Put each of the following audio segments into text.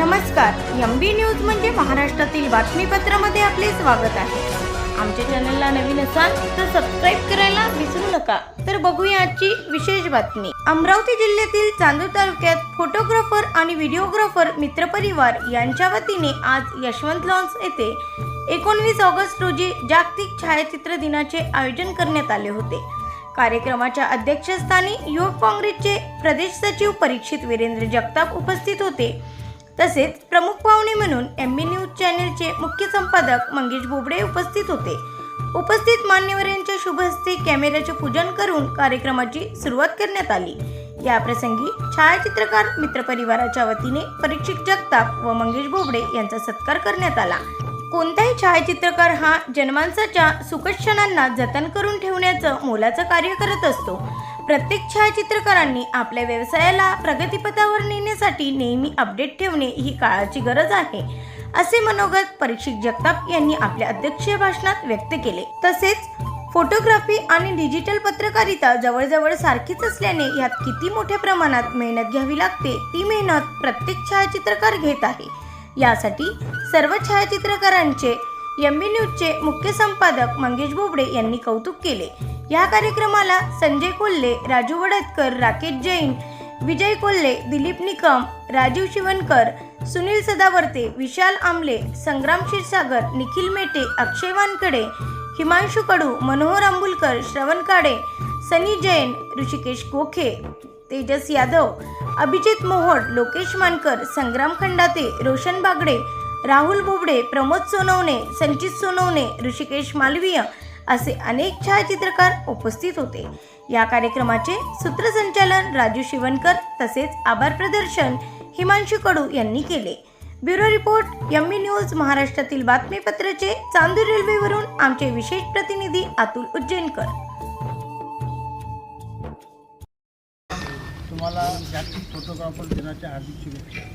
नमस्कार एम बी न्यूज म्हणजे महाराष्ट्रातील बातमीपत्रामध्ये आपले स्वागत आहे. आमच्या चॅनलला नवीन असाल तर सबस्क्राईब करायला विसरू नका. तर बघूया आजची विशेष बातमी. अमरावती जिल्ह्यातील चांदूर तालुक्यात फोटोग्राफर आणि व्हिडिओग्राफर मित्रपरिवार यांच्या वतीने आज यशवंत लॉन्स येथे एकोणवीस ऑगस्ट रोजी जागतिक छायाचित्र दिनाचे आयोजन करण्यात आले होते. कार्यक्रमाच्या अध्यक्षस्थानी युवक काँग्रेसचे प्रदेश सचिव परीक्षित वीरेंद्र जगताप उपस्थित होते. तसेच प्रमुख पाहुणे म्हणून एम बी न्यूज चॅनेलचे मुख्य संपादक मंगेश बोबडे उपस्थित होते. उपस्थित मान्यवरांच्या शुभ हस्ते कॅमेऱ्याचे पूजन करून कार्यक्रमाची सुरुवात करण्यात आली. या प्रसंगी छायाचित्रकार मित्रपरिवाराच्या वतीने परीक्षित जगताप व मंगेश बोबडे यांचा सत्कार करण्यात आला. कोणताही छायाचित्रकार हा जनमानसाच्या सुखक्षणांना जतन करून ठेवण्याचं मोलाचं कार्य करत असतो. प्रत्येक छायाचित्रकारांनी आपल्या व्यवसायाला प्रगतीपथावर नेण्यासाठी नेहमी अपडेट ठेवणे ही काळाची गरज आहे असे मनोगत परीक्षित जगताप यांनी आपल्या अध्यक्षीय भाषणात व्यक्त केले. तसेच फोटोग्राफी आणि डिजिटल पत्रकारिता जवळजवळ सारखीच असल्याने यात किती मोठ्या प्रमाणात मेहनत घ्यावी लागते ती मेहनत प्रत्येक छायाचित्रकार घेत आहे. यासाठी सर्व छायाचित्रकारांचे एम बी न्यूजचे मुख्य संपादक मंगेश बोबडे यांनी कौतुक केले. या कार्यक्रमाला संजय कोल्हे राजू वडतकर राकेश जैन विजय कोल्हे दिलीप निकम राजीव शिवनकर सुनील सदावर्ते विशाल आमले संग्राम क्षीरसागर निखिल मेटे अक्षय वानकडे हिमांशू कडू मनोहर आंबुलकर श्रवण काडे सनी जैन ऋषिकेश गोखे तेजस यादव अभिजित मोहोड लोकेश मानकर संग्राम खंडाते रोशन बागडे राहुल बोबडे प्रमोद सोनवणे संचित सोनवणे ऋषिकेश मालवीय असे अनेक छायाचित्रकार उपस्थित होते. या कार्यक्रमाचे सूत्रसंचालन राजू शिवणकर तसेच आभार प्रदर्शन हिमांशू कडू यांनी केले. ब्युरो रिपोर्ट यम्मी न्यूज महाराष्ट्रातील बातमीपत्राचे चांदूर रेल्वेवरून आमचे विशेष प्रतिनिधी अतुल उज्जैनकर. तुम्हाला जागतिक फोटोग्राफर दिनाच्या हार्दिक शुभेच्छा.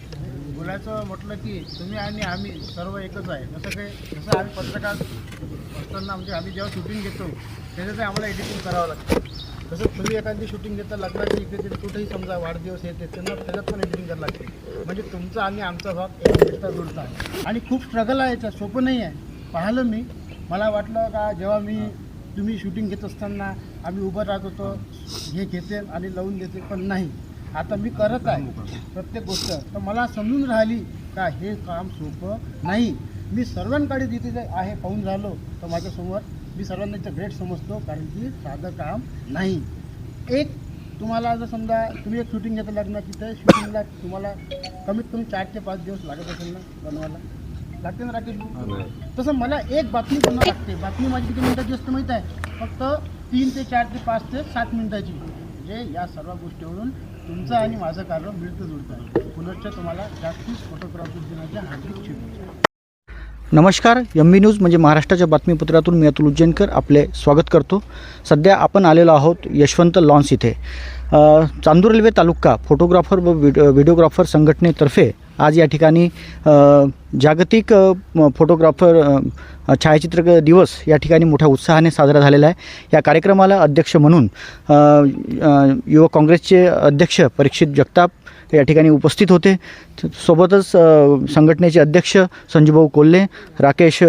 बोलायचं म्हटलं की तुम्ही आणि आम्ही सर्व एकच आहे. जसं काही जसं आम्ही पत्रकार असताना म्हणजे आम्ही जेव्हा शूटिंग घेतो त्याच्यात आम्हाला एडिटिंग करावं लागतं. तसं तुम्ही एखादी शूटिंग घेता लग्नाची इकडे तिथे कुठेही समजा वाढदिवस येते त्यांना त्याच्यात पण एडिटिंग करावं लागते. म्हणजे तुमचा आणि आमचा भाग एकमेकता भेटता जुळता आहे. आणि खूप स्ट्रगल आहे याच्यात सोपं नाही आहे. पाहिलं मी मला वाटलं का जेव्हा मी तुम्ही शूटिंग घेत असताना आम्ही उभं राहत होतो हे घेते आणि लावून देते पण नाही. आता मी करत आहे प्रत्येक गोष्ट. तर मला समजून राहिली का हे काम सोपं नाही. मी सर्वांकडे जिथे आहे पाहून झालो तर माझ्यासमोर मी सर्वांना इथं ग्रेट समजतो कारण की साधं काम नाही. एक तुम्हाला जर समजा तुम्ही एक शूटिंग घेता लग्नाची तर शूटिंगला तुम्हाला कमीत कमी चार ते पाच दिवस लागत असेल ना बनवायला? लागते ना राकेश भाऊ? तसं मला एक बातमी बनवावी लागते? बातमी माझी किती मिनिटाची असते माहीत आहे? फक्त तीन ते चार ते पाच ते सात मिनिटाची. म्हणजे या सर्व गोष्टीवरून तुमचं आणि माझं कार्य मिळतं जुळतं. आहे पुनश्च तुम्हाला जागतिक फोटोग्राफी दिनाच्या हार्दिक शुभेच्छा. नमस्कार एम बी न्यूज म्हणजे महाराष्ट्राच्या बातमीपत्रातून मी अतुल उज्जैनकर आपले स्वागत करतो. सध्या आपण आलेलो आहोत यशवंत लॉन्स इथे. चांदूर रेल्वे तालुका फोटोग्राफर व व्हिडिओ व्हिडिओग्राफर संघटनेतर्फे आज या ठिकाणी जागतिक फोटोग्राफर छायाचित्र दिवस या ठिकाणी मोठ्या उत्साहाने साजरा झालेला आहे. या कार्यक्रमाला अध्यक्ष म्हणून युवक काँग्रेसचे अध्यक्ष परीक्षित जगताप या ठिकाणी उपस्थित होते. सोबतच संघटनेचे अध्यक्ष संजूभाऊ कोल्हे राकेश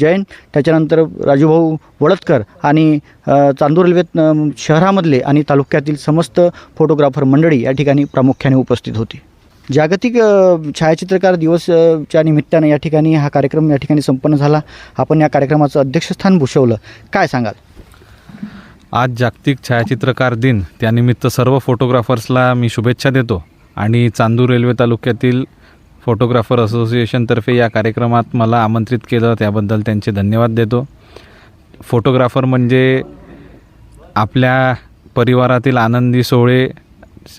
जैन त्याच्यानंतर राजूभाऊ वळतकर आणि चांदूर रेल्वे शहरामधले आणि तालुक्यातील समस्त फोटोग्राफर मंडळी या ठिकाणी प्रामुख्याने उपस्थित होती. जागतिक छायाचित्रकार दिवसच्या निमित्तानं या ठिकाणी हा कार्यक्रम या ठिकाणी संपन्न झाला. आपण या कार्यक्रमाचं अध्यक्षस्थान भूषवलं. काय सांगाल? आज जागतिक छायाचित्रकार दिन. त्यानिमित्त सर्व फोटोग्राफर्सला मी शुभेच्छा देतो. आणि चांदूर रेल्वे तालुक्यातील फोटोग्राफर असोसिएशनतर्फे या कार्यक्रमात मला आमंत्रित केलं. त्याबद्दल त्यांचे धन्यवाद देतो. फोटोग्राफर म्हणजे आपल्या परिवारातील आनंदी सोहळे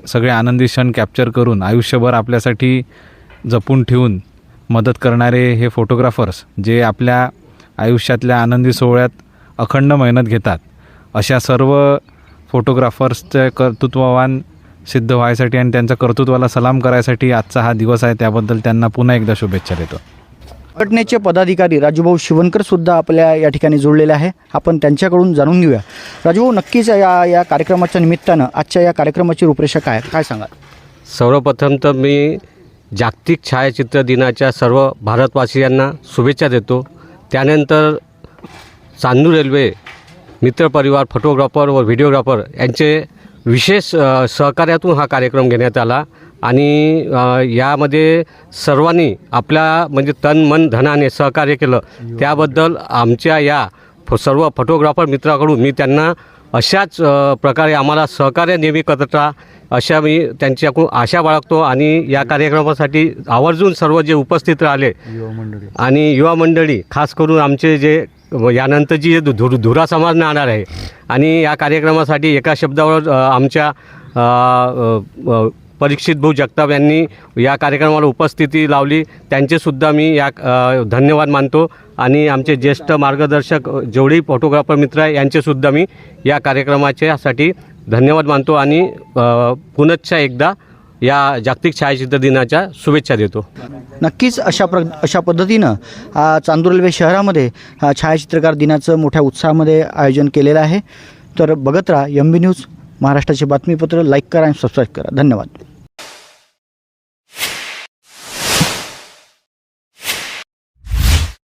सगळे आनंदी क्षण कॅप्चर करून आयुष्यभर आपल्यासाठी जपून ठेवून मदत करणारे हे फोटोग्राफर्स जे आपल्या आयुष्यातल्या आनंदी सोहळ्यात अखंड मेहनत घेतात अशा सर्व फोटोग्राफर्सचे कर्तृत्ववान सिद्ध व्हायसाठी आणि त्यांच्या कर्तृत्वाला सलाम करायसाठी आजचा हा दिवस आहे त्याबद्दल त्यांना पुन्हा एकदा शुभेच्छा देतो. संघटनेचे पदाधिकारी राजूभाऊ शिवनकर सुद्धा आपल्या या ठिकाणी जोडलेले आहे. आपण त्यांच्याकडून जाणून घेऊया. राजूभाऊ नक्कीच या या कार्यक्रमाच्या निमित्तानं आजच्या या कार्यक्रमाची रूपरेषा काय काय सांगाल? सर्वप्रथम तर मी जागतिक छायाचित्र दिनाच्या सर्व भारतवासियांना शुभेच्छा देतो. त्यानंतर चांदूर रेल्वे मित्रपरिवार फोटोग्राफर व व्हिडिओग्राफर यांचे विशेष सहकार्यातून हा कार्यक्रम घेण्यात आला. आणि यामध्ये सर्वांनी आपल्या म्हणजे तन मन धनाने सहकार्य केलं. त्याबद्दल आमच्या या फ- सर्व फोटोग्राफर मित्राकडून मी त्यांना अशाच प्रकारे आम्हाला सहकार्य नेहमी करत राहा अशा मी त्यांच्याकडून आशा बाळगतो आणि या कार्यक्रमासाठी आवर्जून सर्व जे उपस्थित राहिले आणि युवा मंडळी खास करून आमचे जे यानंतरची जे धु धुरा समाज येणार आहे. आणि या कार्यक्रमासाठी एका शब्दावर आमच्या परीक्षित भाऊ जगताप यांनी या कार्यक्रमाला उपस्थिती लावली. त्यांचेसुद्धा मी या धन्यवाद मानतो. आणि आमचे ज्येष्ठ मार्गदर्शक जेवढे फोटोग्राफर मित्र आहे यांचेसुद्धा मी या कार्यक्रमाच्यासाठी धन्यवाद मानतो. आणि पुनश्च एकदा या जागतिक छायाचित्र दिनाच्या शुभेच्छा देतो. नक्कीच अशा प्र अशा पद्धतीनं आ, चांदूर रेल्वे शहरामध्ये छायाचित्रकार दिनाचं मोठ्या उत्साहामध्ये आयोजन केलेलं आहे. तर बघत राहा एम बी न्यूज महाराष्ट्राचे बातमीपत्र लाईक करा आणि सबस्क्राईब करा. धन्यवाद.